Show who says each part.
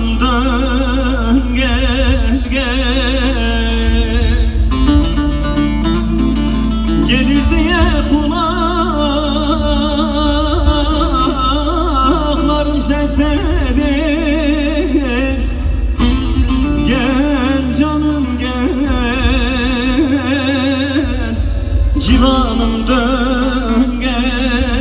Speaker 1: Civanım dön gel gel. Gelir diye kulaklarım sesledir Gel canım gel. Civanım dön gel.